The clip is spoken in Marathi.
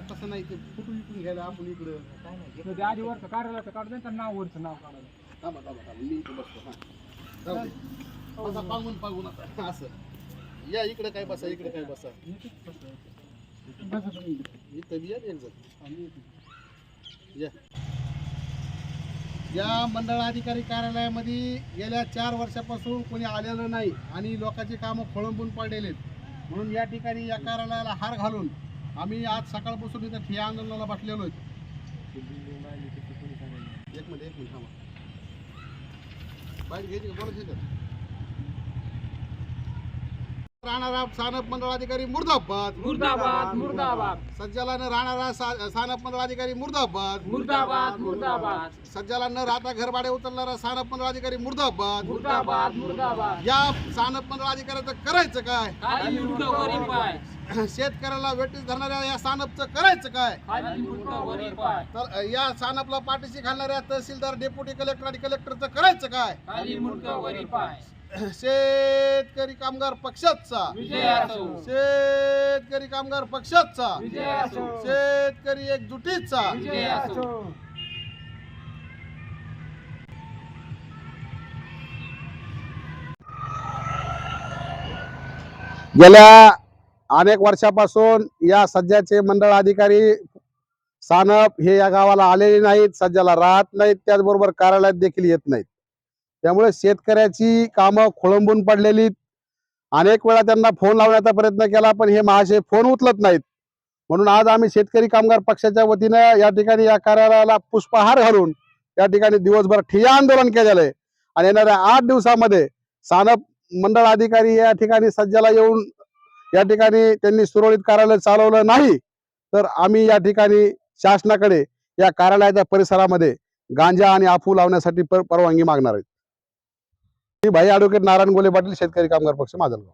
तसं नाही ते कुठून इकडून घ्यायला आपण इकडं? ते आधी वरचं कार्यालयाचं काढून त्यांचं नाव वरचं नाव काढायला. थांबा थांबा थांबा मी इथं बसतो हा. पांगून पांगून आता असं. या इकडे काय बसा इकडे काय बसा. बसा तुम्ही इकडे. इथं या. या मंडळ अधिकारी कार्यालयामध्ये गेल्या चार वर्षापासून कोणी आलेलं नाही आणि लोकांची कामं खोळंबून पडलेले आहेत. म्हणून या ठिकाणी या कार्यालयाला हार घालून आम्ही आज सकाळपासून इथं ठिया आंदोलनाला बसलेलो आहेत एक मिनिट एक मिनिट थांबा. बाहेर घ्यायची का बोलायची का राहणारा स्थानक मंडळ अधिकारी मुर्दाबाद. मुर्दाबाद मुर्दाबाद. सज्जाला न राहणारा सा- स्थानक मंडळ अधिकारी मुर्दाबाद. मुर्दाबाद मुर्दाबाद. सज्जाला न राहता घर भाडे उचलणारा स्थानक मंडळ अधिकारी मुर्दाबाद. मुर्दाबाद मुर्दाबाद. या स्थानक मंडळ अधिकाऱ्याचं करायचं काय? खाली मुंडक वरी पाय. शेतकऱ्याला वेटीस धरणाऱ्या या स्थानपचं करायचं काय? खाली मुंडक वरी पाय. तर अ, या स्थानपला पाठीशी घालणाऱ्या तहसीलदार डेप्युटी कलेक्टर आणि कलेक्टरचं करायचं काय? खाली मुंडक वरी पाय. शेतकरी कामगार पक्षाचा. विजय असो. शेतकरी कामगार पक्षाचा. विजय असो. शेतकरी एकजुटीचा. विजय असो. गेल्या अनेक वर्षापासून या सध्याचे मंडळ अधिकारी सानप हे या गावाला आलेले नाहीत सध्याला राहत नाहीत त्याचबरोबर कार्यालयात देखील येत नाहीत. त्यामुळे शेतकऱ्याची कामं खोळंबून पडलेली. अनेक वेळा त्यांना फोन लावण्याचा प्रयत्न केला पण हे महाशय फोन उचलत नाहीत. म्हणून आज आम्ही शेतकरी कामगार पक्षाच्या वतीनं या ठिकाणी या कार्यालयाला पुष्पहार घालून या ठिकाणी दिवसभर ठिय्या आंदोलन केलेलं आहे. आणि येणाऱ्या आठ दिवसामध्ये सानप मंडळ अधिकारी या ठिकाणी सज्जाला येऊन या ठिकाणी त्यांनी सुरळीत कार्यालय चालवलं नाही तर आम्ही या ठिकाणी शासनाकडे या कार्यालयाच्या परिसरामध्ये गांजा आणि आफू लावण्यासाठी पर- परवानगी मागणार आहेत मी भाई ॲडव्होकेट नारायण गोले पाटील शेतकरी कामगार पक्ष माजलगाव